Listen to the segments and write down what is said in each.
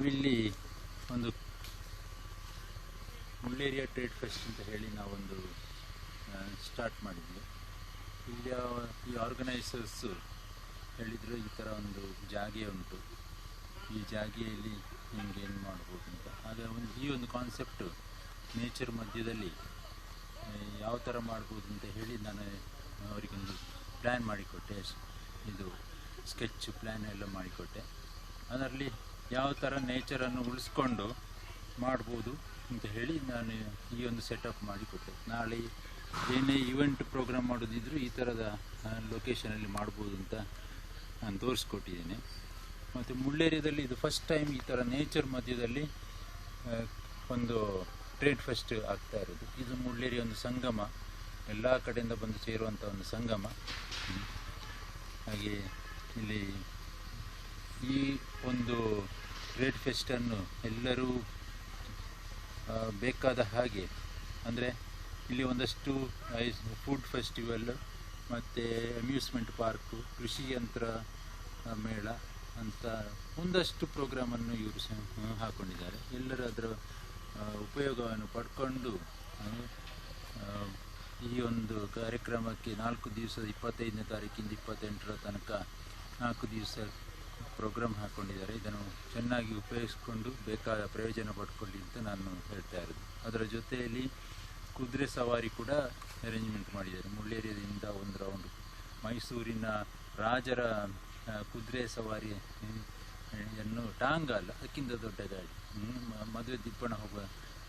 ನಾವಿಲ್ಲಿ ಒಂದು Mulleria trade fest ಅಂತ ಹೇಳಿ ನಾವೊಂದು ಸ್ಟಾರ್ಟ್ ಮಾಡಿದ್ವಿ. ಇಲ್ಲಿ ಈ ಆರ್ಗನೈಸರ್ಸು ಹೇಳಿದರು ಈ ಥರ ಒಂದು ಜಾಗೆ ಉಂಟು. ಈ ಜಾಗೆಯಲ್ಲಿ ನಿಮ್ಗೆ ಏನು ಮಾಡ್ಬೋದು ಅಂತ. ಆಗ ಒಂದು, ಈ ಒಂದು ಕಾನ್ಸೆಪ್ಟು ನೇಚರ್ ಮಧ್ಯದಲ್ಲಿ ಯಾವ ಥರ ಮಾಡ್ಬೋದು ಅಂತ ಹೇಳಿ ನಾನು ಅವರಿಗೊಂದು ಪ್ಲ್ಯಾನ್ ಮಾಡಿಕೊಟ್ಟೆ. ಇದು ಸ್ಕೆಚ್ ಪ್ಲ್ಯಾನ್ ಎಲ್ಲ ಮಾಡಿಕೊಟ್ಟೆ. ಅದರಲ್ಲಿ ಯಾವ ಥರ ನೇಚರನ್ನು ಉಳಿಸ್ಕೊಂಡು ಮಾಡ್ಬೋದು ಅಂತ ಹೇಳಿ ನಾನು ಈ ಒಂದು ಸೆಟಪ್ ಮಾಡಿಕೊಟ್ಟೆ ನಾಳೆ ಏನೇ ಇವೆಂಟ್ ಪ್ರೋಗ್ರಾಮ್ ಮಾಡೋದಿದ್ರು ಈ ಥರದ ಲೊಕೇಶನಲ್ಲಿ ಮಾಡ್ಬೋದು ಅಂತ ನಾನು ತೋರಿಸ್ಕೊಟ್ಟಿದ್ದೀನಿ. ಮತ್ತು ಮುಳ್ಳೇರಿಯಾದಲ್ಲಿ ಇದು ಫಸ್ಟ್ ಟೈಮ್ ಈ ಥರ ನೇಚರ್ ಮಧ್ಯದಲ್ಲಿ ಒಂದು ಟ್ರೇಡ್ ಫೆಸ್ಟ್ ಆಗ್ತಾ ಇರೋದು. ಇದು ಮುಳ್ಳೇರಿ ಒಂದು ಸಂಗಮ. ಎಲ್ಲ ಕಡೆಯಿಂದ ಬಂದು ಸೇರುವಂಥ ಒಂದು ಸಂಗಮ. ಹಾಗೆ ಇಲ್ಲಿ ಈ ಒಂದು ಟ್ರೇಡ್ ಫೆಸ್ಟನ್ನು ಎಲ್ಲರೂ ಬೇಕಾದ ಹಾಗೆ, ಅಂದರೆ ಇಲ್ಲಿ ಒಂದಷ್ಟು ಫುಡ್ ಫೆಸ್ಟಿವಲ್ ಮತ್ತು ಅಮ್ಯೂಸ್ಮೆಂಟ್ ಪಾರ್ಕು, ಕೃಷಿ ಯಂತ್ರ ಮೇಳ ಅಂತ ಒಂದಷ್ಟು ಪ್ರೋಗ್ರಾಮನ್ನು ಇವರು ಹಾಕ್ಕೊಂಡಿದ್ದಾರೆ ಎಲ್ಲರೂ ಅದರ ಉಪಯೋಗವನ್ನು ಪಡ್ಕೊಂಡು ಈ ಒಂದು ಕಾರ್ಯಕ್ರಮಕ್ಕೆ ನಾಲ್ಕು ದಿವಸ ಇಪ್ಪತ್ತೈದನೇ ತಾರೀಕಿಂದ ಇಪ್ಪತ್ತೆಂಟರ ತನಕ ನಾಲ್ಕು ದಿವಸ ಪ್ರೋಗ್ರಾಮ್ ಹಾಕ್ಕೊಂಡಿದ್ದಾರೆ ಇದನ್ನು ಚೆನ್ನಾಗಿ ಉಪಯೋಗಿಸ್ಕೊಂಡು ಬೇಕಾದ ಪ್ರಯೋಜನ ಪಡ್ಕೊಳ್ಳಿ ಅಂತ ನಾನು ಹೇಳ್ತಾ ಇರೋದು. ಅದರ ಜೊತೆಯಲ್ಲಿ ಕುದುರೆ ಸವಾರಿ ಕೂಡ ಅರೇಂಜ್ಮೆಂಟ್ ಮಾಡಿದ್ದಾರೆ. ಮುಳ್ಳೇರಿಯಿಂದ ಒಂದು ರೌಂಡ್ ಮೈಸೂರಿನ ರಾಜರ ಕುದುರೆ ಸವಾರಿ ಯನ್ನು ಟಾಂಗ ಅಲ್ಲ, ಅದಕ್ಕಿಂತ ದೊಡ್ಡ ಗಾಡಿ. ಮದುವೆ ದಿಪ್ಪಣ ಹೋಗುವ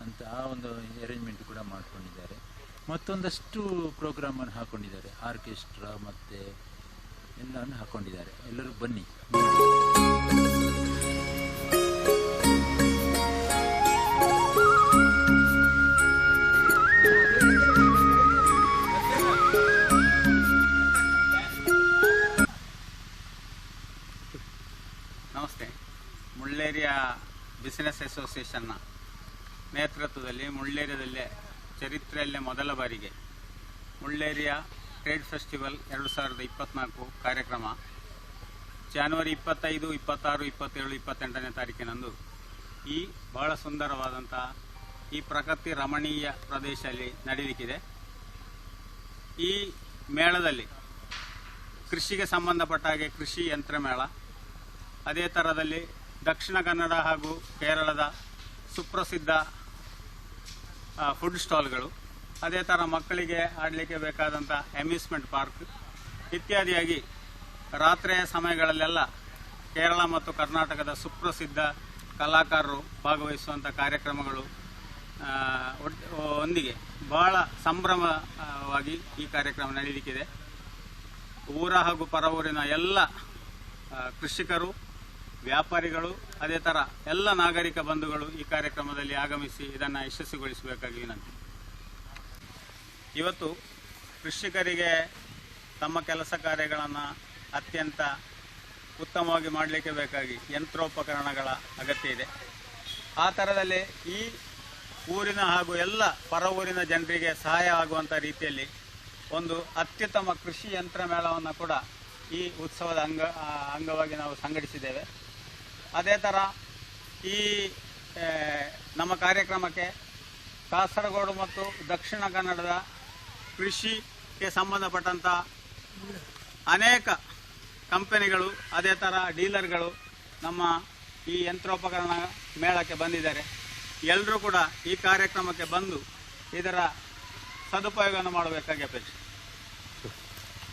ಅಂತ ಆ ಒಂದು ಅರೇಂಜ್ಮೆಂಟ್ ಕೂಡ ಮಾಡ್ಕೊಂಡಿದ್ದಾರೆ. ಮತ್ತೊಂದಷ್ಟು ಪ್ರೋಗ್ರಾಮನ್ನು ಹಾಕೊಂಡಿದ್ದಾರೆ. ಆರ್ಕೆಸ್ಟ್ರಾ ಮತ್ತು ಎಲ್ಲವನ್ನು ಹಾಕೊಂಡಿದ್ದಾರೆ. ಎಲ್ಲರೂ ಬನ್ನಿ. ನಮಸ್ತೆ. ಮುಳ್ಳೇರಿಯಾ ಬಿಸಿನೆಸ್ ಅಸೋಸಿಯೇಷನ್ನ ನೇತೃತ್ವದಲ್ಲಿ ಮುಳ್ಳೇರಿಯದಲ್ಲೇ ಚರಿತ್ರೆಯಲ್ಲೇ ಮೊದಲ ಬಾರಿಗೆ ಮುಳ್ಳೇರಿಯಾ ಟ್ರೇಡ್ ಫೆಸ್ಟಿವಲ್ ಎರಡು ಸಾವಿರದ ಇಪ್ಪತ್ತ್ನಾಲ್ಕು ಕಾರ್ಯಕ್ರಮ. ಜಾನ್ವರಿ ಇಪ್ಪತ್ತೈದು, ಇಪ್ಪತ್ತಾರು, ಇಪ್ಪತ್ತೇಳು, ಇಪ್ಪತ್ತೆಂಟನೇ ತಾರೀಕಿನಂದು ಈ ಬಹಳ ಸುಂದರವಾದಂಥ ಈ ಪ್ರಕೃತಿ ರಮಣೀಯ ಪ್ರದೇಶದಲ್ಲಿ ನಡೆಯಲಿಕ್ಕಿದೆ ಈ ಮೇಳದಲ್ಲಿ ಕೃಷಿಗೆ ಸಂಬಂಧಪಟ್ಟ ಹಾಗೆ ಕೃಷಿ ಯಂತ್ರ ಮೇಳ, ಅದೇ ಥರದಲ್ಲಿ ದಕ್ಷಿಣ ಕನ್ನಡ ಹಾಗೂ ಕೇರಳದ ಸುಪ್ರಸಿದ್ಧ ಫುಡ್ ಸ್ಟಾಲ್ಗಳು ಅದೇ ಥರ ಮಕ್ಕಳಿಗೆ ಆಡಲಿಕ್ಕೆ ಬೇಕಾದಂಥ ಅಮ್ಯೂಸ್ಮೆಂಟ್ ಪಾರ್ಕ್ ಇತ್ಯಾದಿಯಾಗಿ ರಾತ್ರಿಯ ಸಮಯಗಳಲ್ಲೆಲ್ಲ ಕೇರಳ ಮತ್ತು ಕರ್ನಾಟಕದ ಸುಪ್ರಸಿದ್ಧ ಕಲಾಕಾರರು ಭಾಗವಹಿಸುವಂಥ ಕಾರ್ಯಕ್ರಮಗಳು ಒಂದಿಗೆ ಬಹಳ ಸಂಭ್ರಮವಾಗಿ ಈ ಕಾರ್ಯಕ್ರಮ ನಡೆಯಲಿಕ್ಕಿದೆ ಊರ ಹಾಗೂ ಪರವೂರಿನ ಎಲ್ಲ ಕೃಷಿಕರು, ವ್ಯಾಪಾರಿಗಳು, ಅದೇ ಥರ ಎಲ್ಲ ನಾಗರಿಕ ಬಂಧುಗಳು ಈ ಕಾರ್ಯಕ್ರಮದಲ್ಲಿ ಆಗಮಿಸಿ ಇದನ್ನು ಯಶಸ್ವಿಗೊಳಿಸಬೇಕಾಗಿ ವಿನಂತಿ. ಇವತ್ತು ಕೃಷಿಕರಿಗೆ ತಮ್ಮ ಕೆಲಸ ಕಾರ್ಯಗಳನ್ನು ಅತ್ಯಂತ ಉತ್ತಮವಾಗಿ ಮಾಡಲಿಕ್ಕೆ ಬೇಕಾಗಿ ಯಂತ್ರೋಪಕರಣಗಳ ಅಗತ್ಯ ಇದೆ. ಆ ಥರದಲ್ಲಿ ಈ ಊರಿನ ಹಾಗೂ ಎಲ್ಲ ಪರ ಊರಿನ ಜನರಿಗೆ ಸಹಾಯ ಆಗುವಂಥ ರೀತಿಯಲ್ಲಿ ಒಂದು ಅತ್ಯುತ್ತಮ ಕೃಷಿ ಯಂತ್ರ ಮೇಳವನ್ನು ಕೂಡ ಈ ಉತ್ಸವದ ಅಂಗ ಅಂಗವಾಗಿ ನಾವು ಸಂಘಟಿಸಿದ್ದೇವೆ. ಅದೇ ಥರ ಈ ನಮ್ಮ ಕಾರ್ಯಕ್ರಮಕ್ಕೆ ಕಾಸರಗೋಡು ಮತ್ತು ದಕ್ಷಿಣ ಕನ್ನಡದ ಕೃಷಿಗೆ ಸಂಬಂಧಪಟ್ಟಂಥ ಅನೇಕ ಕಂಪನಿಗಳು, ಅದೇ ಥರ ಡೀಲರ್ಗಳು ನಮ್ಮ ಈ ಯಂತ್ರೋಪಕರಣ ಮೇಳಕ್ಕೆ ಬಂದಿದ್ದಾರೆ. ಎಲ್ಲರೂ ಕೂಡ ಈ ಕಾರ್ಯಕ್ರಮಕ್ಕೆ ಬಂದು ಇದರ ಸದುಪಯೋಗವನ್ನು ಮಾಡಬೇಕಾಗಿ ಅಪೇಕ್ಷೆ